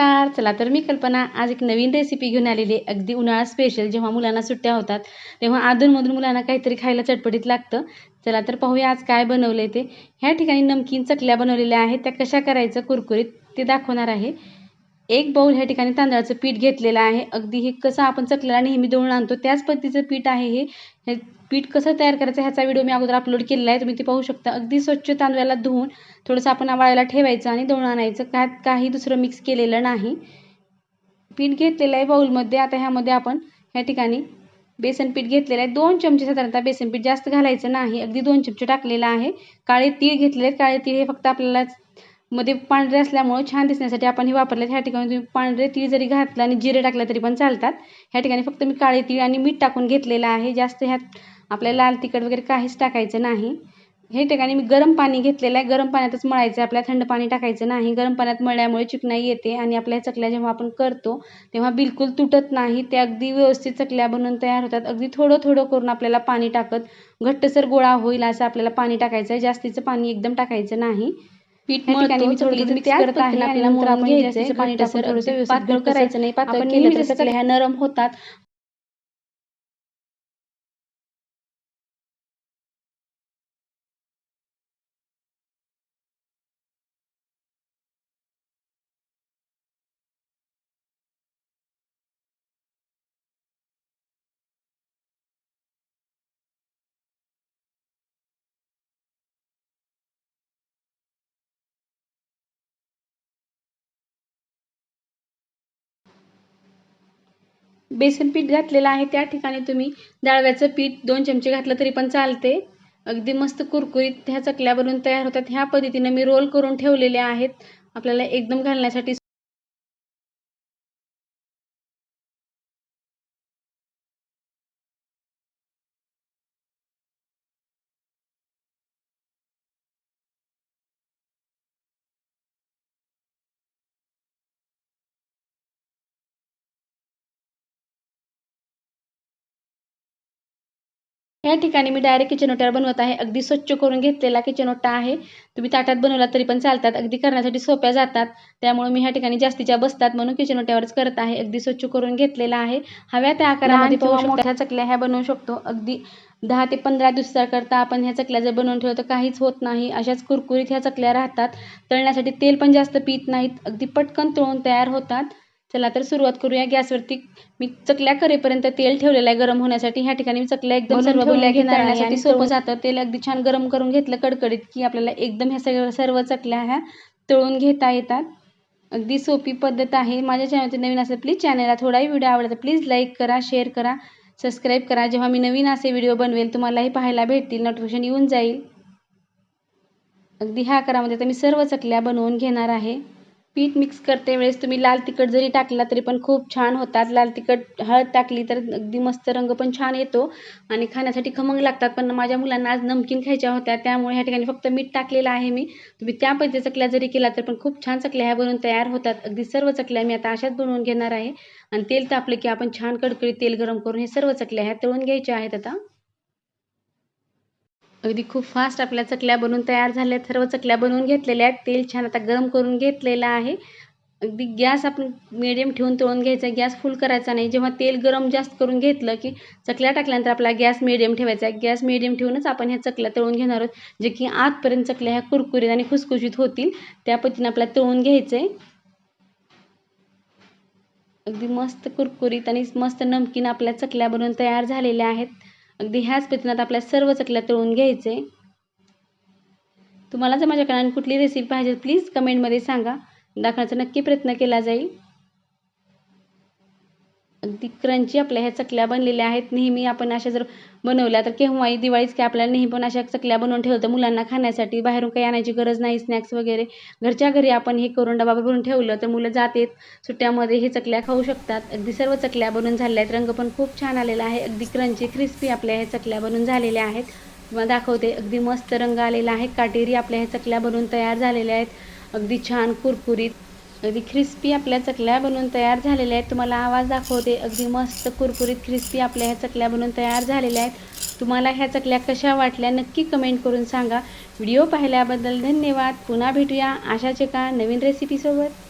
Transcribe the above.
नमस्कार. चला तर मी कल्पना आज एक नवीन रेसिपी घेऊन आलेली आहे. अगदी उन्हाळा स्पेशल जेव्हा मुलांना सुट्ट्या होतात तेव्हा अधूनमधून मुलांना काहीतरी खायला चटपटीत लागतं. चला तर पाहूया आज काय बनवलं आहे ते. ह्या ठिकाणी नमकीन चकल्या बनवलेल्या आहेत. त्या कशा करायचं? कुरकुरीत ते दाखवणार आहे. एक बाऊल ह्या ठिकाणी तांदळाचं पीठ घेतलेलं आहे. अगदी हे कसं आपण चकल्याला नेहमी दळून आणतो त्याच पद्धतीचं पीठ आहे हे. हे पीठ कसं तयार करायचं ह्याचा व्हिडिओ मी अगोदर अपलोड केलेला आहे तुम्ही ते पाहू शकता. अगदी स्वच्छ तांदळाला धुवून थोडंसं आपण वाळायला ठेवायचं आणि दळून आणायचं. काय काही दुसरं मिक्स केलेलं नाही. पीठ घेतलेलं आहे बाऊलमध्ये आता ह्यामध्ये आपण ह्या ठिकाणी बेसन पीठ घेतलेलं आहे. दोन चमचे साधारणतः बेसन पीठ जास्त घालायचं नाही. अगदी दोन चमचे टाकलेलं आहे. काळे तीळ घेतलेले आहेत. काळे तीळ हे फक्त आपल्याला मध्ये पांढरे असल्यामुळे छान दिसण्यासाठी आपण हे वापरले. ह्या ठिकाणी तुम्ही पांढरे तीळ जरी घातलं आणि जिरे टाकलं तरी पण चालतात. ह्या ठिकाणी फक्त मी काळे तीळ आणि मीठ टाकून घेतलेलं आहे. जास्त ह्यात आपल्याला लाल तिखट वगैरे काहीच टाकायचं नाही. हे ठिकाणी मी गरम पाणी घेतलेलं आहे. गरम पाण्यातच मळायचं आहे. आपल्याला थंड पाणी टाकायचं नाही. गरम पाण्यात मळल्यामुळे चिकनाई येते आणि आपल्या चकल्या जेव्हा आपण करतो तेव्हा बिलकुल तुटत नाही. ते अगदी व्यवस्थित चकल्या बनवून तयार होतात. अगदी थोडं थोडं करून आपल्याला पाणी टाकत घट्टसर गोळा होईल असं आपल्याला पाणी टाकायचं आहे. जास्तीचं पाणी एकदम टाकायचं नाही. पीठ ठिकाणी मी थोडं मिक्स करत आहे आणि नंतर आपण घ्यायचं पाणी टाकून थोडंसं पातळ करायचं नाही. पातळ केलं तर चकल्या ह्या नरम होतात. बेसन पीठ घातलेलं आहे त्या ठिकाणी तुम्ही डाळव्याचं पीठ दोन चमचे घातलं तरी पण चालते. अगदी मस्त कुरकुरीत ह्या चकल्या बनवून तयार होतात. ह्या पद्धतीने मी रोल करून ठेवलेले आहेत. आपल्याला एकदम घालण्यासाठी या ठिकाणी मी डायरेक्ट किचन ओट्यावर बनवत आहे. अगदी स्वच्छ करून घेतलेला किचन ओटा आहे. तुम्ही ताटात बनवला तरी पण चालतात. अगदी करण्यासाठी सोप्या जातात. त्यामुळे मी ह्या ठिकाणी जास्तीच्या बसतात म्हणून किचन ओट्यावरच करत आहे. अगदी स्वच्छ करून घेतलेला आहे. हव्या त्या आकारामध्ये पाहू मोठ्या चकल्या ह्या बनवू शकतो. अगदी दहा ते पंधरा दिवसाकरता आपण ह्या चकल्या जर बनवून ठेवलं तर काहीच होत नाही. अशाच कुरकुरीत ह्या चकल्या राहतात. तळण्यासाठी तेल पण जास्त पित नाहीत. अगदी पटकन तळून तयार होतात. चला तर सुरुवात करूया. गॅसवरती मी चकल्या करेपर्यंत तेल ठेवलेलं आहे गरम होण्यासाठी. ह्या ठिकाणी मी चकल्या एकदम सर्व आणि सोपं जातं. तेल अगदी छान गरम करून घेतलं कडकडीत की आपल्याला एकदम ह्या सगळ्या सर्व चकल्या ह्या तळून घेता येतात. अगदी सोपी पद्धत आहे. माझ्या चॅनलचे नवीन असेल प्लीज चॅनलला थोडाही व्हिडिओ आवडला तर प्लीज लाईक करा शेअर करा सबस्क्राईब करा. जेव्हा मी नवीन असे व्हिडिओ बनवेल तुम्हालाही पाहायला भेटतील. नोटिफिकेशन येऊन जाईल. अगदी ह्या आकारामध्ये तर मी सर्व चकल्या बनवून घेणार आहे. पीठ मिक्स करते वेळेस. तुम्ही लाल तिखट जरी टाकला तरी पण खूप छान होतात. लाल तिखट हळद टाकली तर अगदी मस्त रंग पण छान येतो आणि खाण्यासाठी खमंग लागतात. पण माझ्या मुलांना आज नमकीन खायच्या होत्या. त्यामुळे ह्या ठिकाणी फक्त मीठ टाकलेलं आहे मी. तुम्ही त्या पद्धती चकल्या जरी केला तर पण खूप छान चकल्या ह्या बनवून तयार होतात. अगदी सर्व चकल्या मी आता अशाच बनवून घेणार आहे. आणि तेल तापलं की आपण छान कडकडीत तेल गरम करून हे सर्व चकल्या ह्या तळून घ्यायच्या आहेत आता. अगदी खूप फास्ट आपल्या चकल्या बनवून तयार झाल्या सर्व चकल्या बनवून घेतलेल्या आहेत. तेल छान आता गरम करून घेतलेलं आहे. अगदी गॅस आपण मिडियम ठेवून तळून घ्यायचा गॅस फुल करायचा नाही. जेव्हा तेल गरम जास्त करून घेतलं की चकल्या टाकल्यानंतर आपला गॅस मिडियम ठेवायचा आहे. गॅस मिडियम ठेवूनच आपण ह्या चकल्या तळून घेणार आहोत. जे की आतपर्यंत चकल्या ह्या कुरकुरीत आणि खुसखुशीत होतील. त्या पद्धतीने आपल्याला तळून घ्यायचं आहे अगदी मस्त कुरकुरीत आणि मस्त नमकीन आपल्या चकल्या बनवून तयार झालेल्या आहेत. अगदी ह्याच पद्धतीनं आपल्या सर्व चकल्या तळून घ्यायचे. तुम्हाला जर माझ्याकडे कुठली रेसिपी पाहिजे प्लीज कमेंटमध्ये सांगा. दाखवण्याचा नक्की प्रयत्न केला जाईल. ती क्रंची आपल्या ह्या चकल्या बनलेल्या आहेत नेहमी आपण अशा जर बनवल्या तर केव्हाही दिवाळीच की आपल्याला नेहमी पण अशा चकल्या बनवून ठेवतं. मुलांना खाण्यासाठी बाहेरून काही आणायची गरज नाही स्नॅक्स वगैरे. घरच्या घरी आपण हे करून डबा भरून ठेवलं तर मुलं जातेत सुट्ट्यामध्ये हे चकल्या खाऊ शकतात. अगदी सर्व चकल्या बनवून झालेल्या आहेत रंग पण खूप छान आलेला आहे. अगदी क्रंची क्रिस्पी आपल्या ह्या चकल्या बनवून झालेल्या आहेत. किंवा दाखवते अगदी मस्त रंग आलेला आहे. काटेरी आपल्या ह्या चकल्या बनवून तयार झालेल्या आहेत. अगदी छान कुरकुरीत. अगदी क्रिस्पी आपल्या चकल्या बनवून तयार झालेल्या आहेत. तुम्हाला आवाज दाखवते अगदी मस्त कुरकुरीत क्रिस्पी आपल्या ह्या चकल्या बनवून तयार झालेल्या आहेत. तुम्हाला ह्या चकल्या कशा वाटल्या नक्की कमेंट करून सांगा. व्हिडिओ पाहिल्याबद्दल धन्यवाद. पुन्हा भेटूया. अशाच एका नवीन रेसिपीसोबत